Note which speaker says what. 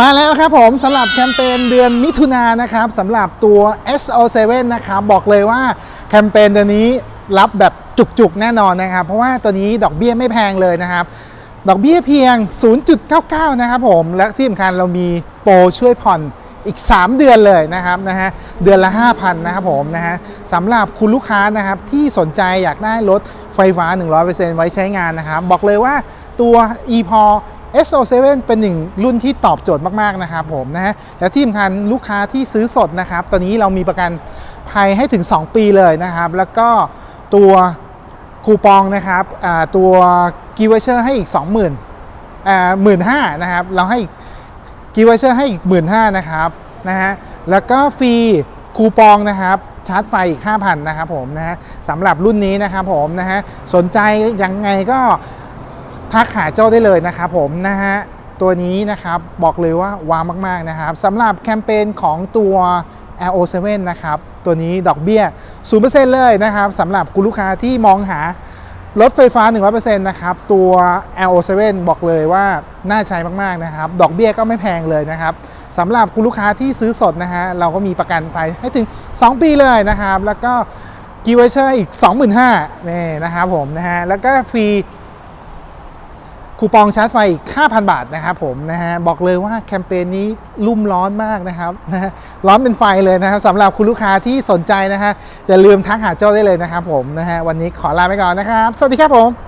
Speaker 1: มาแล้วครับผมสำหรับแคมเปญเดือนมิถุนายนนะครับสำหรับตัว SO7 นะครับบอกเลยว่าแคมเปญเดือนนี้รับแบบจุกๆแน่นอนนะครับ เพราะว่าตัวนี้ดอกเบี้ยไม่แพงเลยนะครับ ดอกเบี้ยเพียง 0.99 นะครับผมและที่สำคัญเรามีโปรช่วยผ่อนอีก 3 เดือนเลยนะครับนะฮะเดือนละ 5,000 นะครับผมนะฮะสำหรับคุณลูกค้านะครับที่สนใจอยากได้รถไฟฟ้า 100%ไว้ใช้งานนะครับ บอกเลยว่าตัว e p o SO7 เป็นหนึ่งรุ่นที่ตอบโจทย์มากๆนะครับผมนะฮะและที่สำคัญลูกค้าที่ซื้อสดนะครับ ตอนนี้เรามีประกันภัยให้ถึง 2 ปีเลยนะครับ แล้วก็ตัวคูปองนะครับตัวกีเวเชอร์ให้อีก 20,000อ่าหมื่นห้านะครับ เราให้กีเวเชอร์ให้อีกหมื่นห้านะครับนะฮะแล้วก็ฟรีคูปองนะครับชาร์จไฟอีก 5,000 นะครับผมนะฮะสำหรับรุ่นนี้นะครับผมนะฮะสนใจยังไงก็ ทักหาเจ้าได้เลยนะครับผมนะฮะตัวนี้นะครับบอกเลยว่าว้าวมากๆนะครับสำหรับแคมเปญของตัว LO7 นะครับตัวนี้ดอกเบี้ย 0%เลยนะครับสำหรับคุณลูกค้าที่มองหารถไฟฟ้า 100%นะครับตัว LO7 บอกเลยว่าน่าใช้มากๆนะครับ ดอกเบี้ยก็ไม่แพงเลยนะครับสำหรับคุณลูกค้าที่ซื้อสดนะฮะเราก็มีประกันภัยให้ถึง 2 ปีเลยนะครับ แล้วก็กีเวเชอร์อีก 25,000นี่นะครับผมนะฮะแล้วก็ฟรี คูปองชาร์จไฟอีก 5,000 บาทนะครับผมนะฮะบอกเลยว่าแคมเปญนี้รุ่มร้อนมากนะครับนะร้อนเป็นไฟเลยนะครับสำหรับคุณลูกค้าที่สนใจนะฮะอย่าลืมทักหาเจ้าได้เลยนะครับผมนะฮะวันนี้ขอลาไปก่อนนะครับ สวัสดีครับผม